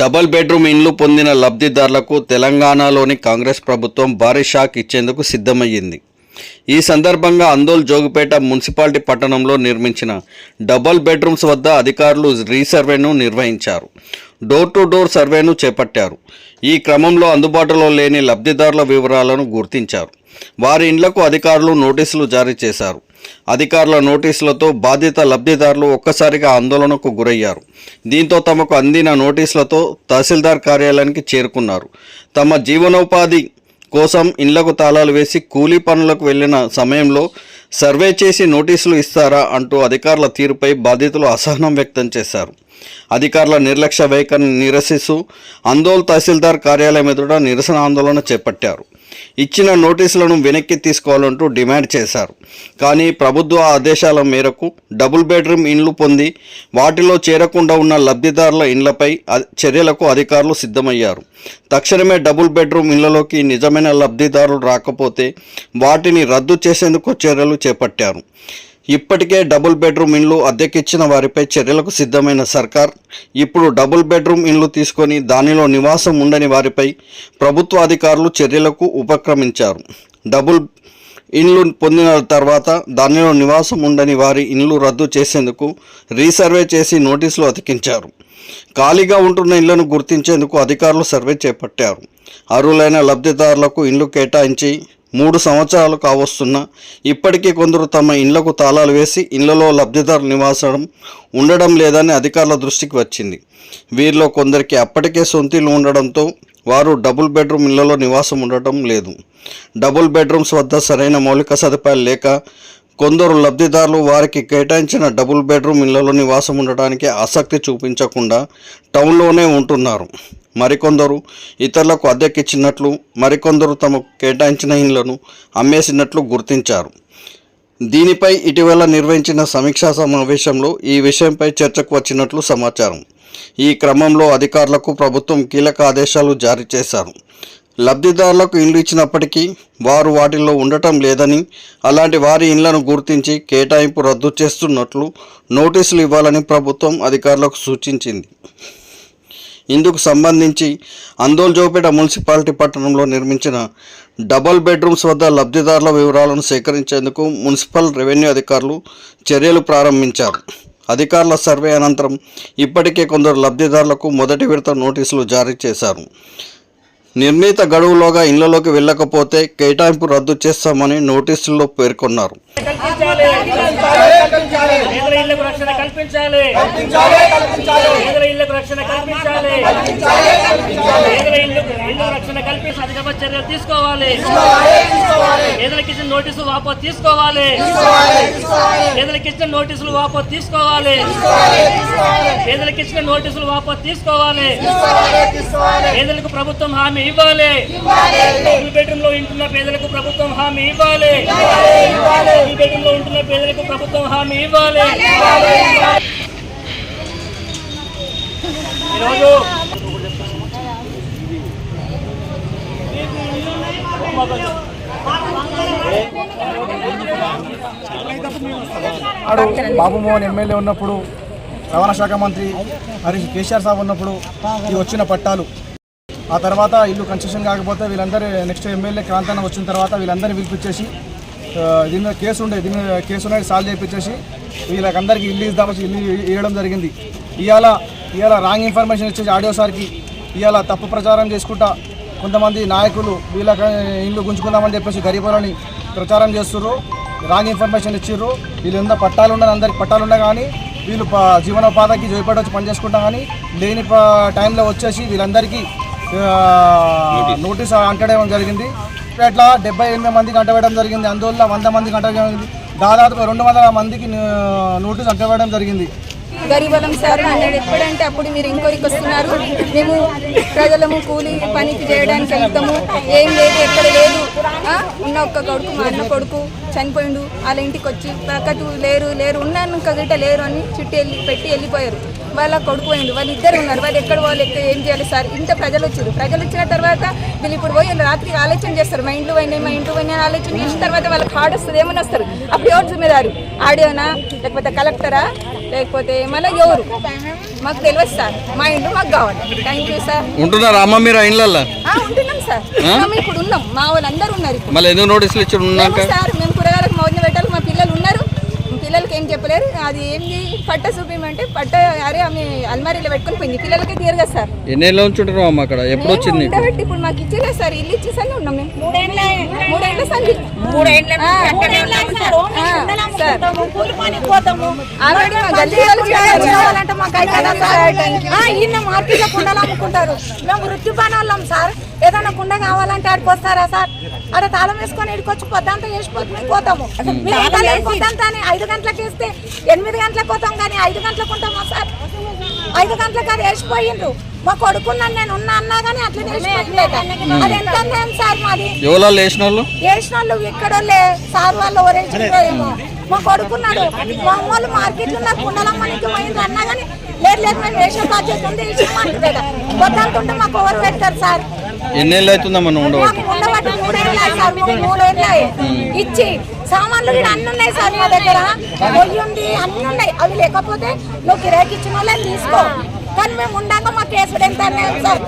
Double bedroom ఇండ్లు పొందిన లబ్ధిదారులకు తెలంగాణలోని కాంగ్రెస్ ప్రభుత్వం భారీ షాక్ ఇచ్చేందుకు సిద్ధమయ్యింది. ఈ సందర్భంగా అందోల్ జోగుపేట మున్సిపాలిటీ పట్టణంలో నిర్మించిన డబుల్ బెడ్రూమ్స్ వద్ద అధికారులు రీసర్వేను నిర్వహించారు. డోర్ టు డోర్ సర్వేను చేపట్టారు. ఈ క్రమంలో అందుబాటులో లేని లబ్ధిదారుల వివరాలను గుర్తించారు. వారి ఇండ్లకు అధికారులు నోటీసులు జారీ చేశారు. అధికారుల నోటీసులతో బాధిత లబ్ధిదారులు ఒక్కసారిగా ఆందోళనకు గురయ్యారు. దీంతో తమకు అందిన నోటీసులతో తహసీల్దార్ కార్యాలయానికి చేరుకున్నారు. తమ జీవనోపాధి కోసం ఇండ్లకు తాళాలు వేసి కూలీ పనులకు వెళ్ళిన సమయంలో సర్వే చేసి నోటీసులు ఇస్తారా అంటూ అధికారుల తీరుపై బాధితులు అసహనం వ్యక్తం చేశారు. అధికారుల నిర్లక్ష్య వైఖరిని నిరసిస్తూ అందోల్ తహసీల్దార్ కార్యాలయం ఎదుట నిరసన ఆందోళన చేపట్టారు. ఇచ్చిన నోటీసులను వెనక్కి తీసుకోవాలంటూ డిమాండ్ చేశారు. కానీ ప్రభుత్వ ఆదేశాల మేరకు డబుల్ బెడ్రూమ్ ఇండ్లు పొంది వాటిలో చేరకుండా ఉన్న లబ్ధిదారుల ఇండ్లపై చర్యలకు అధికారులు సిద్ధమయ్యారు. తక్షణమే డబుల్ బెడ్రూమ్ ఇళ్ళలోకి నిజమైన లబ్ధిదారులు రాకపోతే వాటిని రద్దు చేసేందుకు చర్యలు చేపట్టారు. ఇప్పటికే డబుల్ బెడ్రూమ్ ఇండ్లు అద్దెకిచ్చిన వారిపై చర్యలకు సిద్ధమైన సర్కార్. ఇప్పుడు డబుల్ బెడ్రూమ్ ఇండ్లు తీసుకొని దానిలో నివాసం ఉండని వారిపై ప్రభుత్వ అధికారులు చర్యలకు ఉపక్రమించారు. డబుల్ ఇండ్లు పొందిన తర్వాత దానిలో నివాసం ఉండని వారి ఇండ్లు రద్దు చేసేందుకు రీసర్వే చేసి నోటీసులు అతికించారు. ఖాళీగా ఉంటున్న ఇళ్ళను గుర్తించేందుకు అధికారులు సర్వే చేపట్టారు. అర్హులైన లబ్ధిదారులకు ఇండ్లు కేటాయించి మూడు సంవత్సరాలు కావస్తున్నా ఇప్పటికీ కొందరు తమ ఇండ్లకు తాళాలు వేసి ఇళ్ళలో లబ్ధిదారు నివాసం ఉండడం లేదని అధికారుల దృష్టికి వచ్చింది. వీరిలో కొందరికి అప్పటికే సొంతిల్లు ఉండడంతో వారు డబుల్ బెడ్రూమ్ ఇళ్ళలో నివాసం ఉండటం లేదు. డబుల్ బెడ్రూమ్స్ వద్ద సరైన మౌలిక సదుపాయాలు లేక కొందరు లబ్ధిదారులు వారికి కేటాయించిన డబుల్ బెడ్రూమ్ ఇళ్ళలో నివాసం ఉండటానికి ఆసక్తి చూపించకుండా టౌన్లోనే ఉంటున్నారు. మరికొందరు ఇతరులకు అద్దెకిచ్చినట్లు మరికొందరు తమకు కేటాయించిన ఇళ్ళను అమ్మేసినట్లు గుర్తించారు. దీనిపై ఇటీవల నిర్వహించిన సమీక్షా సమావేశంలో ఈ విషయంపై చర్చకు వచ్చినట్లు సమాచారం. ఈ క్రమంలో అధికారులకు ప్రభుత్వం కీలక ఆదేశాలు జారీ చేశారు. లబ్ధిదారులకు ఇండ్లు ఇచ్చినప్పటికీ వారు వాటిల్లో ఉండటం లేదని అలాంటి వారి ఇండ్లను గుర్తించి కేటాయింపు రద్దు చేస్తున్నట్లు నోటీసులు ఇవ్వాలని ప్రభుత్వం అధికారులకు సూచించింది. ఇందుకు సంబంధించి అందోల్జోపేట మున్సిపాలిటీ పట్టణంలో నిర్మించిన డబల్ బెడ్రూమ్స్ వద్ద లబ్ధిదారుల వివరాలను సేకరించేందుకు మున్సిపల్ రెవెన్యూ అధికారులు చర్యలు ప్రారంభించారు. అధికారుల సర్వే అనంతరం ఇప్పటికే కొందరు లబ్ధిదారులకు మొదటి విడత నోటీసులు జారీ చేశారు. నిర్ణీత గడువులోగా ఇళ్ళలోకి వెళ్ళకపోతే కేటాయింపు రద్దు చేస్తామని నోటీసుల్లో పేర్కొన్నారు. కల్పించాలి. పేదల ఇళ్ళకు రక్షణ కల్పించాలి. పేదల ఇళ్ళకు ఇళ్ళ రక్షణ కల్పించి అధిగమ చర్యలు తీసుకోవాలి. పేదలకు ఇచ్చిన నోటీసు వాపసు తీసుకోవాలి. పేదలకు ఇచ్చిన నోటీసులు వాపసు తీసుకోవాలి. పేదలకు ఇచ్చిన నోటీసులు వాపసు తీసుకోవాలి. పేదలకు ప్రభుత్వం హామీ ఇవ్వాలి. డబుల్ బెడ్రూమ్లో ఉంటున్న పేదలకు ప్రభుత్వం హామీ ఇవ్వాలి. డబుల్ బెడ్రూమ్లో ఉంటున్న పేదలకు ప్రభుత్వం హామీ ఇవ్వాలి. ఈరోజు ఆడు బాబుమోహన్ ఎమ్మెల్యే ఉన్నప్పుడు రవాణా శాఖ మంత్రి హరీష్ కేసీఆర్ సాబ్ ఉన్నప్పుడు ఈ వచ్చిన పట్టాలు. ఆ తర్వాత ఇల్లు కన్స్ట్రక్షన్ కాకపోతే వీళ్ళందరూ నెక్స్ట్ ఎమ్మెల్యే క్రాంతన వచ్చిన తర్వాత వీళ్ళందరినీ పిలిపించేసి దీని మీద కేసు ఉండే దీని మీద కేసు అనేది సాల్వ్ చేయించేసి వీళ్ళకందరికీ ఇల్లు ఇద్దామని ఇల్లు ఇవ్వడం జరిగింది. ఇవాళ ఇవాళ రాంగ్ ఇన్ఫర్మేషన్ ఇచ్చేసి ఆడియో సార్కి ఇవాళ తప్పు ప్రచారం చేసుకుంటా కొంతమంది నాయకులు వీళ్ళకి ఇల్లు గుంజుకుందామని చెప్పేసి గరీబులని ప్రచారం చేస్తుర్రు. రాంగ్ ఇన్ఫర్మేషన్ ఇచ్చిర్రు. వీళ్ళు ఎంత పట్టాలు ఉండని అందరికి పట్టాలు ఉండే కానీ వీళ్ళు జీవనోపాధికి జోయిపడి వచ్చి పని చేసుకుంటా కానీ లేని ప- టైంలో వచ్చేసి వీళ్ళందరికీ నోటీస్ అంటడం జరిగింది. ఇట్లా డెబ్బై ఎనిమిది మందికి అంటవేయడం జరిగింది. అందువల్ల వంద మందికి అంటవేయడం జరిగింది. దాదాపు రెండు వందల మందికి నోటీస్ అంటవేయడం జరిగింది. గరీబలం సార్ అన్నాడు ఎప్పుడంటే అప్పుడు మీరు ఇంకోరికి వస్తున్నారు. మేము ప్రజలము కూలి పనికి చేయడానికి వెళ్తాము. ఏం లేదు ఎక్కడ లేదు. ఉన్న ఒక్క కొడుకు మా అన్న కొడుకు చనిపోయిండు. వాళ్ళ ఇంటికి వచ్చి పక్కకు లేరు లేరు ఉన్నాను ఇంకా లేరు అని చుట్టి వెళ్ళి పెట్టి వెళ్ళిపోయారు. వాళ్ళ కొడుకు పోయిండు. వాళ్ళు ఇద్దరు ఉన్నారు. వాళ్ళు ఎక్కడ వాళ్ళు ఎక్కడ ఏం చేయాలి సార్? ఇంత ప్రజలు వచ్చారు ప్రజలు వచ్చిన తర్వాత వీళ్ళు ఇప్పుడు పోయి రాత్రికి ఆలోచన చేస్తారు. మా ఇంట్లో పోయినాయి మా ఇంట్లో పోయినాయి ఆలోచన చేసిన తర్వాత వాళ్ళకి హార్డ్ వస్తుంది. ఏమని వస్తారు? అప్పుడు ఎవరు జిమ్మేదారు? ఆడియోనా? లేకపోతే కలెక్టరా? లేకపోతే మళ్ళీ ఎవరు? మాకు తెలియదు సార్. మా ఇంట్లో మాకు కావాలి. థ్యాంక్ యూ సార్ ఉంటున్నారా అమ్మ మీరు ఆ ఇళ్ళల్లో ఆ, ఉంటున్నాం సార్ ఉన్నాం, ఇప్పుడు ఉన్నాం మా వాళ్ళందరూ ఉన్నారు ఇప్పుడు. మళ్ళీ ఎందుకు నోటీసులు ఇచ్చి ఉన్నాక మేము సార్ మేము కూరగాయలకు మౌజ్ఞ పెట్టాలి ఏం చెప్పలేరు. అది ఏంది? పట్ట చూపించమంటే పట్ట అరే ఆమె అల్మారీలో పెట్టుకొని పోయింది. పిల్లలకి తీరు కదా సార్. ఎన్నేళ్ళ నుంచి ఉంటున్నావు అమ్మ అక్కడ? ఎప్పుడు వచ్చింది ఉండబెట్టి ఇప్పుడు మాకు ఇచ్చిలే సార్. ఇల్లు ఇచ్చేసానే ఉన్నాం మేము. మూడేళ్ళ సార్. ఆల్రెడీ మా గల్లీ వాళ్ళు కావాలంటే మాకు అయితే మార్కెట్లో కుండలు అమ్ముకుంటారు మేము వృత్తి పనులం సార్. ఏదైనా కుండ కావాలంటే ఆడికి వస్తారా సార్? ఆడ తాళం వేసుకొని ఇక్కడికి వచ్చి పొద్దంతా వేసిపోతే మేము పోతాము మీరు ఉండాలి పొద్దంతా అని ఐదు గంటలకు వేస్తే ఎనిమిది గంటలకు పోతాం కానీ ఐదు గంటలకు ఉంటామా సార్? ఐదు గంటలకు అది వేసిపోయిండ్రు. మా కొడుకున్నాను నేను ఉన్నా అన్నా కానీ అట్లా అది ఎంత సార్ మాది? వేసిన వాళ్ళు ఇక్కడోళ్ళే. సార్ వాళ్ళు ఎవరేసిండ్రో ఏమో. మా కొడుకున్నాడు. మా అమ్మోళ్ళు మార్కెట్లో నాకు కుండలమ్మనికి పోయింది అన్నా కానీ లేదు లేదు మేము ఉంది ఇచ్చేయమంటున్నాడు పొద్దుంటుంటే మాకు ఎవరు పెడతారు సార్. ఎన్నేళ్ళు అవుతుందమ్మా నువ్వు ఉండబట్టి మాకు ఉండబట్టి మూడేళ్ళు అయ్యి సార్ మూడు మూడేళ్ళు అయ్యి. ఇచ్చి సామాన్లు కూడా అన్ని ఉన్నాయి సార్ మా దగ్గర. పొయ్యి ఉంది అన్ని ఉన్నాయి. అవి లేకపోతే నువ్వు కిరాయికి ఇచ్చిన వాళ్ళని తీసుకో. కానీ మేము ఉండాక మా కేసుడు ఎంత అన్నాయి సార్.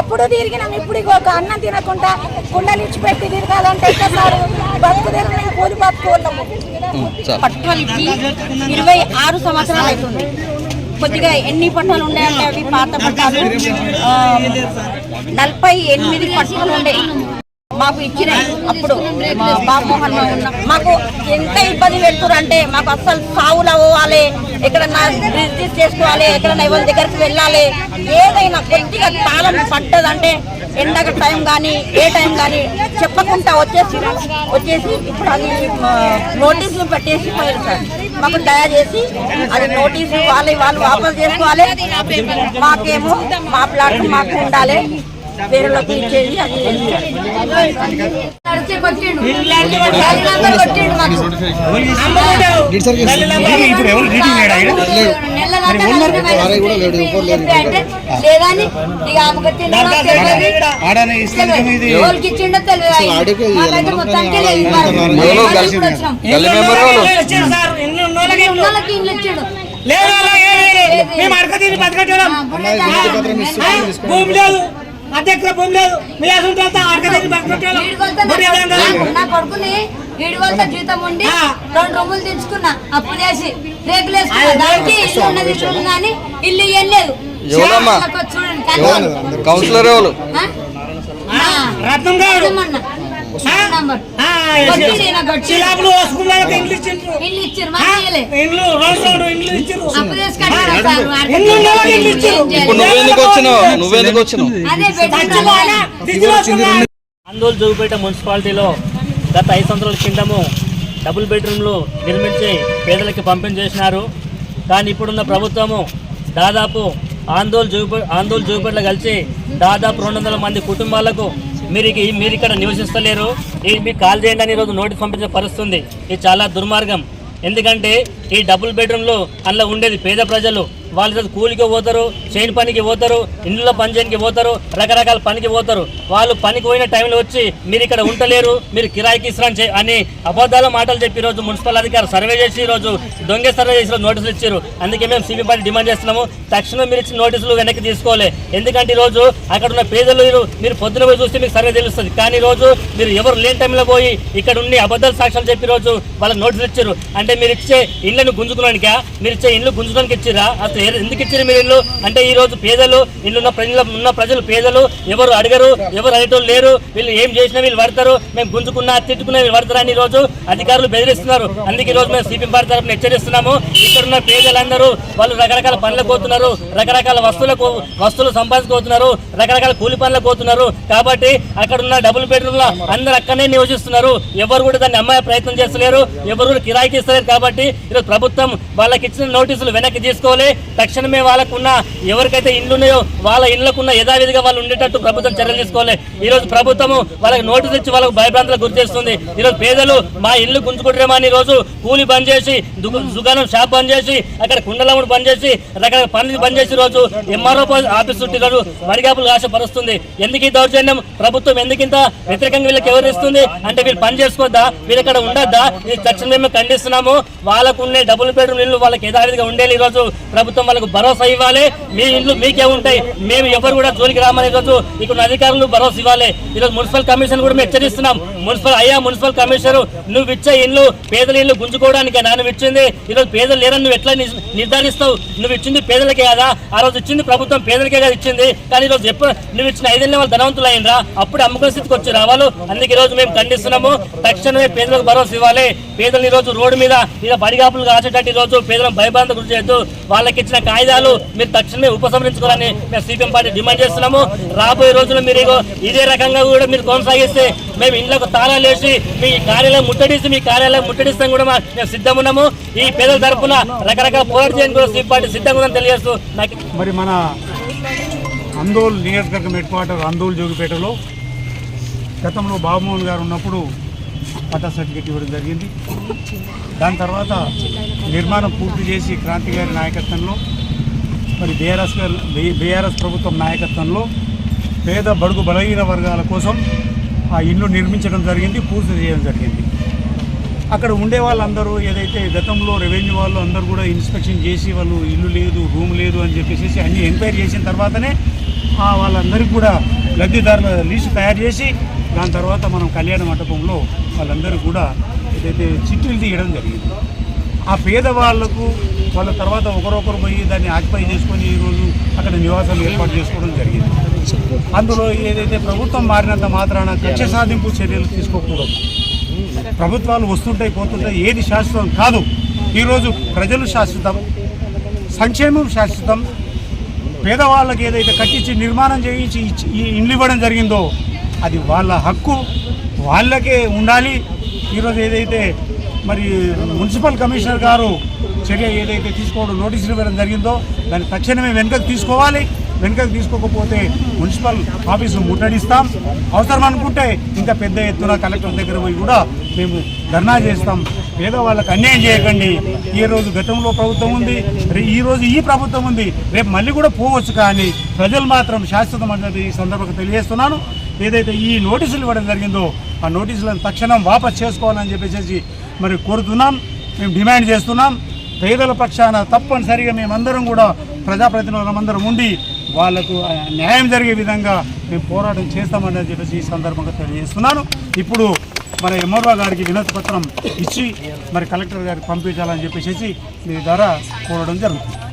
అప్పుడు తిరిగినాం ఇప్పుడు ఒక అన్నం తినకుండా కుండలు ఇచ్చి పెట్టి తిరగాలంటే సార్? బతుకు తిరిగి కూలి బతుకోళ్ళము సార్. పట్టాలు ఇరవై ఆరు సంవత్సరాలు అవుతుంది. కొద్దిగా ఎన్ని పట్టాలు ఉన్నాయంటే అవి పాత పట్టాలు. నలభై ఎనిమిది పట్టాలు ఉండే. మాకు ఇచ్చినాయి అప్పుడు మా బాబుమోహన్ ఉన్న మాకు ఎంత ఇబ్బంది పెడుతున్నారు అంటే మాకు అస్సలు సావులు అవ్వాలి. ఎక్కడన్నా బిజినెస్ చేసుకోవాలి ఎక్కడన్నా ఎవరి దగ్గరికి వెళ్ళాలి. ఏదైనా కొద్దిగా తాళం పట్టదంటే ఎండక టైం కానీ ఏ టైం కానీ చెప్పకుండా వచ్చేసి వచ్చేసి ఇప్పుడు అది నోటీసులు పెట్టేసి పోయారు సార్. మాకు దయచేసి అది నోటీసు వాళ్ళు వాళ్ళు వాపస్ చేసుకోవాలి. మాకేమో మా ప్లాట్ మాకు ఉండాలి. వేరేలోకి ఇచ్చేది అది ఇప్పుడు ఎవరు రీడింగ్ లేదని ఇక ఆమెకు ఇచ్చిండో తెలియదు మొత్తానికి లేదు ఇల్లు ఇచ్చాడు మేము అడక తిని బతకట్టడం భూమి లేదు. అధ్యక్షుల భూమి లేదు. మీ బతకట్టడం వీడికొలతో నా- కొడుకుని జీతం ఉండి రెండు రూములు తెచ్చుకున్నా. అప్పు చేసి రేకులు వేసుకున్నా. దానికి ఇల్లు ఉన్నది ఇల్లు కానీ ఇల్లు ఎవరమ్మా? చూడండి కానీ- కౌన్సిలర్. రత్నం గారు. ఇండ్లు రెండు ఇండ్లు ఇచ్చారు. నువ్వెందుకు వచ్చినావు? నువ్వెందుకు వచ్చినావు. ఆందోళన జోగుపేట మున్సిపాలిటీలో గత ఐదు సంవత్సరాల కిందము డబుల్ బెడ్రూమ్లు నిర్మించి పేదలకి పంపిణీ చేసినారు. కానీ ఇప్పుడున్న ప్రభుత్వము దాదాపు ఆందోళన జోగుపే ఆందోళన జోగుపేటలో కలిసి దాదాపు రెండు వందల మంది కుటుంబాలకు మీరు మీరు ఇక్కడ నివసిస్తలేరు. ఇది మీకు కాల్ చేయండి అని ఈరోజు నోటీస్ పంపించే పరిస్థితుంది. ఇది చాలా దుర్మార్గం. ఎందుకంటే ఈ డబుల్ బెడ్రూమ్లో అందులో ఉండేది పేద ప్రజలు. వాళ్ళు ఈరోజు కూలికి పోతారు చేను పనికి పోతారు ఇంట్లో పని చేయడానికి పోతారు రకరకాల పనికి పోతారు. వాళ్ళు పనికి పోయిన టైంలో వచ్చి మీరు ఇక్కడ ఉండలేరు మీరు కిరాయికి ఇస్తారని అని అబద్ధాల మాటలు చెప్పి ఈరోజు మున్సిపల్ అధికారులు సర్వే చేసి ఈరోజు దొంగ సర్వే చేసి నోటీసులు ఇచ్చారు. అందుకే మేము సిబి పార్టీ డిమాండ్ చేస్తున్నాము. తక్షణం మీరు ఇచ్చిన నోటీసులు వెనక్కి తీసుకోవాలి. ఎందుకంటే ఈరోజు అక్కడ ఉన్న పేదలు మీరు పొద్దున పోయి చూస్తే మీకు సర్వే తెలుస్తుంది. కానీ రోజు మీరు ఎవరు లేని టైంలో పోయి ఇక్కడ ఉండి అబద్ధాల సాక్ష్యాలు చెప్పి రోజు వాళ్ళకి నోటీసులు ఇచ్చారు. అంటే మీరు ఇచ్చే ఇళ్ళను గుంజుకోవడానికా మీరు ఇచ్చే ఇల్లు గుంజుకోవడానికి ఇచ్చిరా అసలు ఎందుకు ఇచ్చారు మీరు ఇల్లు? అంటే ఈ రోజు పేదలు ఇల్లున్న ప్రజల ప్రజలు ఉన్న ప్రజలు పేదలు ఎవరు అడగరు ఎవరు అడిగేటోళ్ళు లేరు వీళ్ళు ఏం చేసినా వీళ్ళు పడతారు మేము గుంజుకున్నా తిట్టుకున్నా వీళ్ళు పడతారని ఈ రోజు అధికారులు బెదిరిస్తున్నారు. అందుకే ఈ రోజు మేము సిపిఎం పార్టీ తరఫున హెచ్చరిస్తున్నాము. ఇక్కడ ఉన్న పేదలందరూ వాళ్ళు రకరకాల పనులకు పోతున్నారు రకరకాల వస్తువులకు వస్తువులు సంపాదించుకోతున్నారు రకరకాల కూలి పనులకు పోతున్నారు. కాబట్టి అక్కడ ఉన్న డబుల్ బెడ్రూమ్ అందరు అక్కడనే నివసిస్తున్నారు. ఎవరు కూడా దాన్ని అమ్మాయి ప్రయత్నం చేస్తలేరు ఎవరు కూడా కిరాయికి ఇస్తలేరు. కాబట్టి ఈరోజు ప్రభుత్వం వాళ్ళకి ఇచ్చిన నోటీసులు వెనక్కి తీసుకోవాలి. తక్షణమే వాళ్ళకున్న ఎవరికైతే ఇండ్లు ఉన్నాయో వాళ్ళ ఇళ్ళకున్న యథావిధిగా వాళ్ళు ఉండేటట్టు ప్రభుత్వం చర్యలు తీసుకోవాలి. ఈ రోజు ప్రభుత్వము వాళ్ళకి నోటీస్ ఇచ్చి వాళ్ళకు భయభ్రాంతులకు గురి చేస్తుంది. ఈ రోజు పేదలు మా ఇల్లు గుంజుకుంటారేమో అని రోజు కూలి బంద్ చేసి దుకాణం షాప్ బంద్ చేసి అక్కడ కుండలముడు బంద్ చేసి రకరకాల పనులు బంద్ చేసి రోజు ఎంఆర్ఓ ఆఫీస్ చుట్టూ రోజు వడిగాపులు ఆశపరుస్తుంది ఎందుకు ఈ దౌర్జన్యం? ప్రభుత్వం ఎందుకింత వ్యతిరేకంగా వీళ్ళకి ఎవరిస్తుంది అంటే వీళ్ళు పని చేసుకోవద్దా? వీళ్ళు ఇక్కడ ఉండద్దా? ఇది తక్షణమే మేము ఖండిస్తున్నాము. వాళ్ళకు ఉండే డబుల్ బెడ్రూమ్ ఇల్లు వాళ్ళకి యథావిధిగా ఉండేది ఈ రోజు ప్రభుత్వం వాళ్ళకు భరోసా ఇవ్వాలి. మీ ఇండ్లు మీకే ఉంటాయి. మేము ఎవరు కూడా జోలికి రామని రోజు ఇక్కడ అధికారులు భరోసా ఇవ్వాలి. ఈరోజు మున్సిపల్ కమిషన్ కూడా మేము హెచ్చరిస్తున్నాం. మున్సిపల్ అయ్యా మున్సిపల్ కమిషనర్ నువ్వు ఇచ్చే ఇల్లు పేదల ఇల్లు గుంజుకోవడానికి నువ్వు ఇచ్చింది. ఈరోజు పేదలు లేరని నువ్వు ఎట్లా నిర్ధారిస్తావు? నువ్వు ఇచ్చింది పేదలకే కదా? ఆ రోజు ఇచ్చింది ప్రభుత్వం పేదలకే కదా ఇచ్చింది. కానీ ఈరోజు రోజు ఎప్పుడు నువ్వు ఇచ్చిన ఐదేళ్ళ వాళ్ళు ధనవంతులు అయినరా అప్పుడు అమ్ముకునే స్థితికి వచ్చి రావాలి. అందుకే ఈరోజు రోజు మేము ఖండిస్తున్నాము. తక్షణమే పేదలకు భరోసా ఇవ్వాలి. పేదలు ఈ రోజు రోడ్డు మీద ఇలా బడిగాపులు కాచేటట్టు ఈ రోజు పేదలను భయభ్రాంత గురి చేయొద్దు. వాళ్ళకి ఇచ్చిన కాయిదాలు మీరు తక్షణమే ఉపసంహరించుకోవాలని మేము సిపిఎం పార్టీ డిమాండ్ చేస్తున్నాము. రాబోయే రోజుల్లో మీరు ఇగో ఇదే రకంగా కూడా మీరు కొనసాగిస్తే మేము ఇంట్లోకి తాళాలు వేసి మీ కార్యాలయం ముట్టడిస్తే మీ కార్యాలయం ముట్టడిస్తాం కూడా మేము సిద్ధం ఉన్నాము. ఈ పేదల తరపున రకరకాల పోరాటం చేయడానికి కూడా సిపిఎం పార్టీ సిద్ధంగా ఉందని తెలియజేస్తూ నాకు మరి మన అందోల్ నియోజకవర్గం హెడ్ క్వార్టర్ అందోల్ జోగిపేటలో గతంలో బాబుమోహన్ గారు ఉన్నప్పుడు పట్టా సర్టిఫికేట్ ఇవ్వడం జరిగింది. దాని తర్వాత నిర్మాణం పూర్తి చేసి క్రాంతి గారి నాయకత్వంలో మరి బీఆర్ఎస్ గారు బీఆర్ఎస్ ప్రభుత్వం నాయకత్వంలో పేద బడుగు బలహీన వర్గాల కోసం ఆ ఇల్లు నిర్మించడం జరిగింది పూర్తి చేయడం జరిగింది. అక్కడ ఉండే వాళ్ళందరూ ఏదైతే గతంలో రెవెన్యూ వాళ్ళు అందరూ కూడా ఇన్స్పెక్షన్ చేసి వాళ్ళు ఇల్లు లేదు రూమ్ లేదు అని చెప్పేసి అన్ని ఎంక్వైరీ చేసిన తర్వాతనే ఆ వాళ్ళందరికీ కూడా లబ్ధిదారుల లిస్టు తయారు చేసి దాని తర్వాత మనం కళ్యాణ మండపంలో వాళ్ళందరూ కూడా ఏదైతే చిట్టులు తీయడం జరిగింది. ఆ పేదవాళ్ళకు వాళ్ళ తర్వాత ఒకరొకరు పోయి దాన్ని ఆక్యుపై చేసుకొని ఈరోజు అక్కడ నివాసాలు ఏర్పాటు చేసుకోవడం జరిగింది. అందులో ఏదైతే ప్రభుత్వం మారినంత మాత్రాన కక్ష సాధింపు చర్యలు తీసుకోకూడదు. ప్రభుత్వాలు వస్తుంటాయి పోతుంటాయి ఏది శాశ్వతం కాదు. ఈరోజు ప్రజలు శాశ్వతం సంక్షేమం శాశ్వతం. పేదవాళ్ళకి ఏదైతే కట్టించి నిర్మాణం చేయించి ఇచ్చి- ఈ ఇండ్లు ఇవ్వడం జరిగిందో అది వాళ్ళ హక్కు. వాళ్ళకే ఉండాలి. ఈరోజు ఏదైతే మరి మున్సిపల్ కమిషనర్ గారు చర్య ఏదైతే తీసుకోవడం నోటీసులు ఇవ్వడం జరిగిందో దాన్ని తక్షణమే వెనుకకు తీసుకోవాలి. వెనుకకు తీసుకోకపోతే మున్సిపల్ ఆఫీసు ముట్టడిస్తాం. అవసరం అనుకుంటే ఇంకా పెద్ద ఎత్తున కలెక్టర్ దగ్గర పోయి కూడా మేము ధర్నా చేస్తాం. పేదవాళ్ళకు అన్యాయం చేయకండి. ఈ రోజు గతంలో ప్రభుత్వం ఉంది. ఈరోజు ఈ ఈ ప్రభుత్వం ఉంది. రేపు మళ్ళీ కూడా పోవచ్చు కానీ ప్రజలు మాత్రం శాశ్వతం అన్నది ఈ సందర్భంగా తెలియజేస్తున్నాను. ఏదైతే ఈ నోటీసులు ఇవ్వడం జరిగిందో ఆ నోటీసులను తక్షణం వాపస్ చేసుకోవాలని చెప్పేసి మరి కోరుతున్నాం. మేము డిమాండ్ చేస్తున్నాం. పేదల పక్షాన తప్పనిసరిగా మేమందరం కూడా ప్రజాప్రతినిధులందరం ఉండి వాళ్ళకు న్యాయం జరిగే విధంగా మేము పోరాటం చేస్తామని చెప్పేసి ఈ సందర్భంగా తెలియజేస్తున్నాను. ఇప్పుడు మరి ఎంఆర్ఓ గారికి వినతి పత్రం ఇచ్చి మరి కలెక్టర్ గారికి పంపించాలని చెప్పేసి మీ ద్వారా కోరడం జరుగుతుంది.